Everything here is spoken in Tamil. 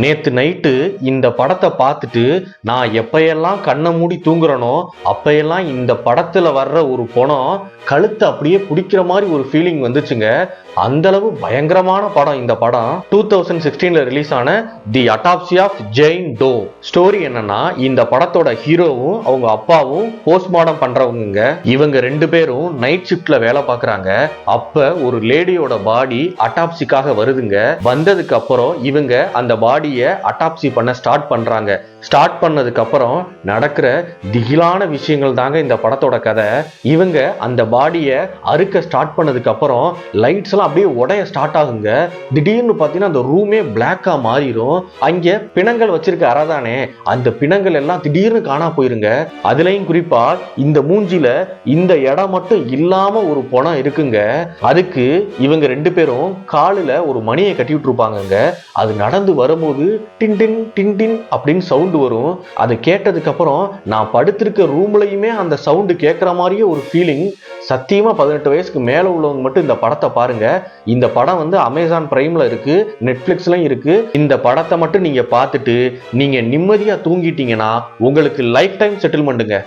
நேத்து நைட்டு இந்த படத்தை பார்த்துட்டு நான் எப்பயெல்லாம் கண்ணை மூடி தூங்குறனோ அப்பயெல்லாம் இந்த படத்துல வர்ற ஒரு பணம் கழுத்தை அப்படியே பிடிக்கிற மாதிரி ஒரு ஃபீலிங் வந்துச்சுங்க. அந்த அளவு பயங்கரமான படம் இந்த படம். டூ தௌசண்ட் சிக்ஸ்டீன்ல ரிலீஸ் ஆன the autopsy of Jane Doe story என்னன்னா இந்த படத்தோட ஹீரோவும் அவங்க அப்பாவும் போஸ்ட்மார்டம் பண்றவங்க இவங்க ரெண்டு பேரும் நைட் ஷிஃப்ட்ல வேலை பார்க்குறாங்க. அப்ப ஒரு லேடியோட பாடி அட்டாப்சிக்காக வருதுங்க. வந்ததுக்கு அப்புறம் இவங்க அந்த பாடியை அட்டாப்சி பண்ண ஸ்டார்ட் பண்றாங்க. ஸ்டார்ட் பண்ணதுக்கப்புறம் நடக்கிற திகிலான விஷயங்கள் தாங்க இந்த படத்தோட கதை. இவங்க அந்த பாடியை அறுக்க ஸ்டார்ட் பண்ணதுக்கப்புறம் லைட்ஸ்லாம் லைட்ஸ் எல்லாம் அப்படியே உடைய ஸ்டார்ட் ஆகுங்க. திடீர்னு பார்த்தீங்கன்னா அந்த ரூமே பிளாக்காக மாறிடும் அங்கே பிணங்கள் வச்சிருக்க அறதானே அந்த பிணங்கள் எல்லாம் திடீர்னு காணா போயிருங்க. அதுலேயும் குறிப்பாக இந்த மூஞ்சில இந்த இடம் மட்டும் இல்லாமல் ஒரு பணம் இருக்குங்க. அதுக்கு இவங்க ரெண்டு பேரும் காலில் ஒரு மணியை கட்டி விட்டுருப்பாங்கங்க அது நடந்து வரும்போது டின் டின் டின் டின் அப்படின்னு சவுண்ட் வரும். அதை கேட்டதுக்கு அப்புறம் நான் படுத்திருக்க ரூம்லையுமே அந்த சவுண்டு கேட்குற மாதிரியே ஒரு ஃபீலிங் சத்தியமா பதினெட்டு வயசுக்கு மேலே உள்ளவங்க மட்டும் இந்த படத்தை பாருங்க. இந்த படம் வந்து அமேசான் ப்ரைமில் இருக்கு நெட்ஃப்ளிக்ஸ்லையும் இருக்கு. இந்த படத்தை மட்டும் நீங்கள் பார்த்துட்டு நீங்கள் நிம்மதியாக தூங்கிட்டீங்கன்னா உங்களுக்கு லைஃப் டைம் செட்டில்மெண்ட்டுங்க